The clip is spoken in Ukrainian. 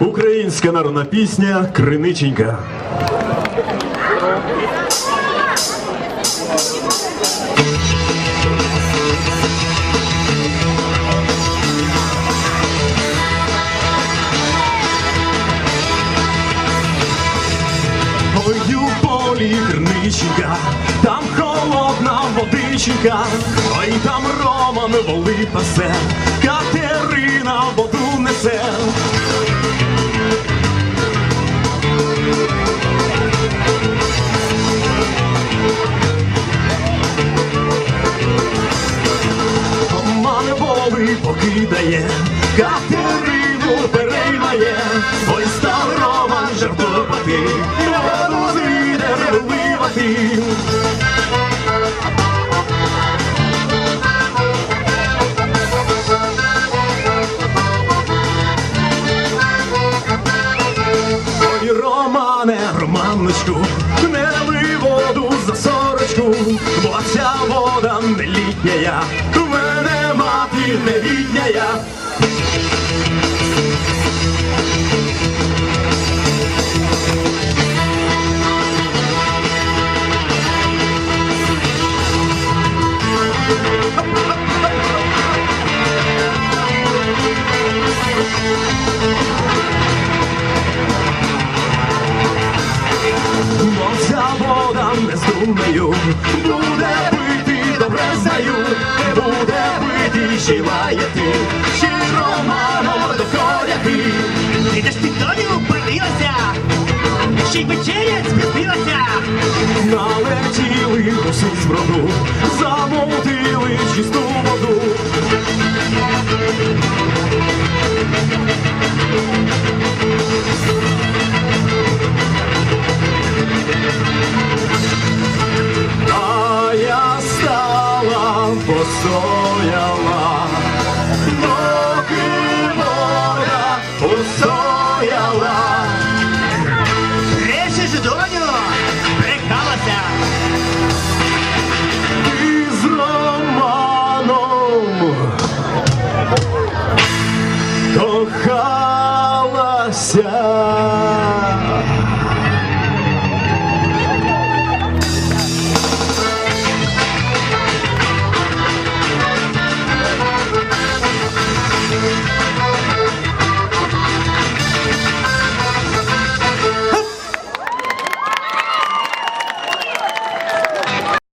Українська народна пісня Криниченька. Ой, у полі Криниченька, там холодна водиченька, ой, там Роман воли пасе, Мане покидає, Катерину переймає, ой став Роман жартувати, воду з відер виливати. Ой, Романе, Романочку, не лий воду за сорочку, бо ця вода не літня, в мене мати не літня. Бо ця вода не з ще й вечеря спустилася. Налетіли гуси з броду, замовтили чисту воду. А я стала, постояла, доки воля постояла. Yeah.